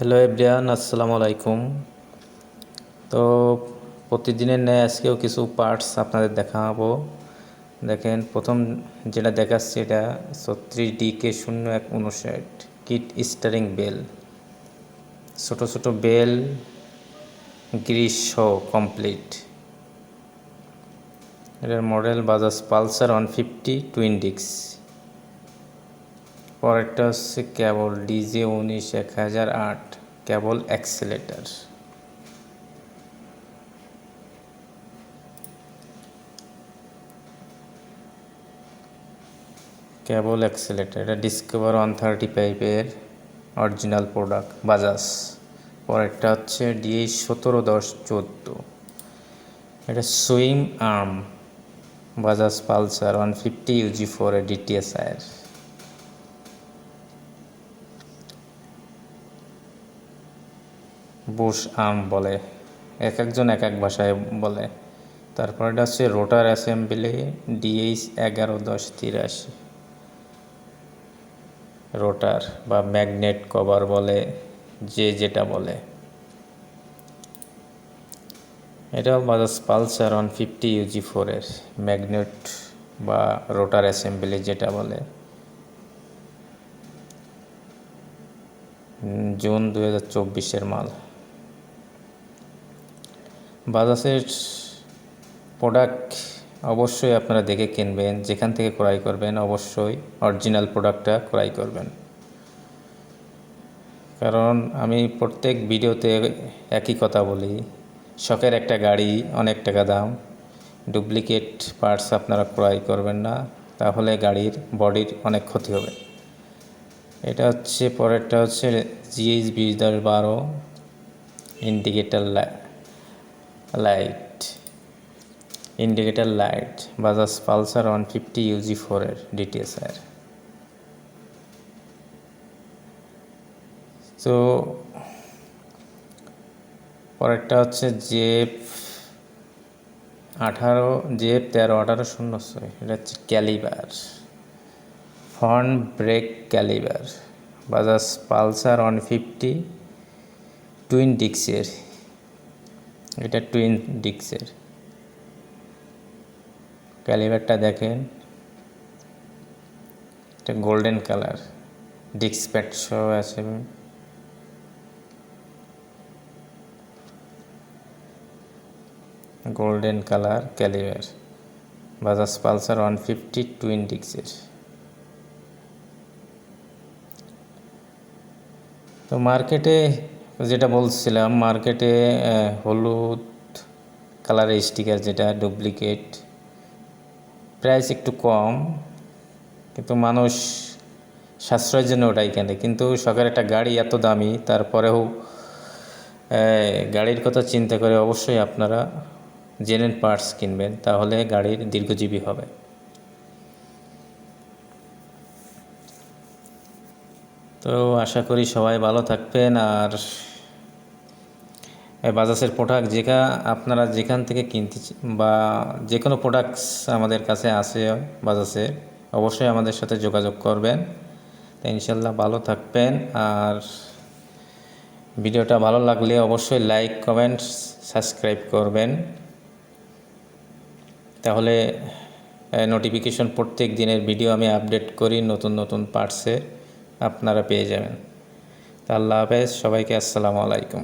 Hello everyone আসসালামু আলাইকুম তো প্রতিদিনের ন্যায় আজকেও কিছু পার্টস আপনাদের দেখাবো। দেখেন, প্রথম যেটা দেখাচ্ছি এটা ছত্রিশ ডিকে শূন্য এক উনষাট কিট স্টারিং বেল ছোট ছোট বেল গ্রিস সহ কমপ্লিট এটার model Bajaj Pulsar one fifty twin ডিক্স পরেরটা হচ্ছে কেবল ডিজে উনিশ, এক হাজার আট, কেবল অ্যাক্সেলেটার। কেবল অ্যাক্সেলেটার, এটা ডিসকভার ওয়ান থার্টি পাইপের অরিজিনাল প্রোডাক্ট, বাজাজ। পরেরটা হচ্ছে ডিএ সতেরো দশ চোদ্দ। এটা swing arm, Bajaj Pulsar one fifty UG four ডিটিএসআইয়ের। Bush arm বলে। এক একজন এক এক ভাষায় বলে। তারপর এটা হচ্ছে রোটার অ্যাসেম্বলি, ডিএইচ এগারো, দশ, তিরাশি। রোটার বা ম্যাগনেট কভার বলে, যে যেটা বলে। এটাও Bajaj Pulsar one fifty UG ফোরের ম্যাগনেট বা রোটার অ্যাসেম্বলি যেটা বলে। জুন দু হাজার চব্বিশের মাল। বাজাজের প্রোডাক্ট অবশ্যই আপনারা দেখে কিনবেন, যেখান থেকে ক্রয় করবেন অবশ্যই অরিজিনাল প্রোডাক্টটা ক্রয় করবেন। কারণ আমি প্রত্যেক ভিডিওতে একই কথা বলি, শখের একটা গাড়ি অনেক টাকা দাম, ডুপ্লিকেট পার্টস আপনারা ক্রয় করবেন না, তাহলে গাড়ির বডির অনেক ক্ষতি হবে। এটা হচ্ছে পরেরটা হচ্ছে জিএইচ বিশ দশ বারো indicator light, indicator light, Bajaj Pulsar one fifty UG ফোরের ডিটিএসআর। তো পরেরটা হচ্ছে জেফ আঠারো জেফ তেরো, আঠারো শূন্য ছয়, এটা হচ্ছে caliper. Front brake caliper, Bajaj Pulsar one fifty, twin ডিক্সের এটা টুইন ডিক্সের ক্যালিবারটা দেখেন। এটা গোল্ডেন কালার ডিক্স প্যাড সহ আছে। Golden colour caliper Bajaj Pulsar one fifty twin ডিক্সের তো মার্কেটে যেটা বলছিলাম মার্কেটে হলুদ কালারের স্টিকার যেটা ডুপ্লিকেট প্রাইস একটু কম, কিন্তু মানুষ সাশ্রয়ের জন্য ওটাই কেনে। কিন্তু সরকার একটা গাড়ি এত দামি, তারপরেও গাড়ির কথা চিন্তা করে অবশ্যই আপনারা জেনেন পার্টস কিনবেন, তাহলে গাড়ির দীর্ঘজীবী হবে। তো আশা করি সবাই ভালো থাকবেন, আর বাজাজের প্রোডাক্ট যেটা আপনারা যেখান থেকে কিনতে বা যে কোনো প্রোডাক্টস আমাদের কাছে আছে বাজাজের অবশ্যই আমাদের সাথে যোগাযোগ করবেন। তো ইনশাল্লাহ ভালো থাকবেন। আর ভিডিওটা ভালো লাগলে অবশ্যই লাইক কমেন্ট সাবস্ক্রাইব করবেন। তাহলে নোটিফিকেশন প্রত্যেক দিনের ভিডিও আমি আপডেট করি নতুন নতুন পার্টসে আপনারা পেয়ে যাবেন। তা আল্লাহ হাফেজ, সবাইকে আসসালামু আলাইকুম।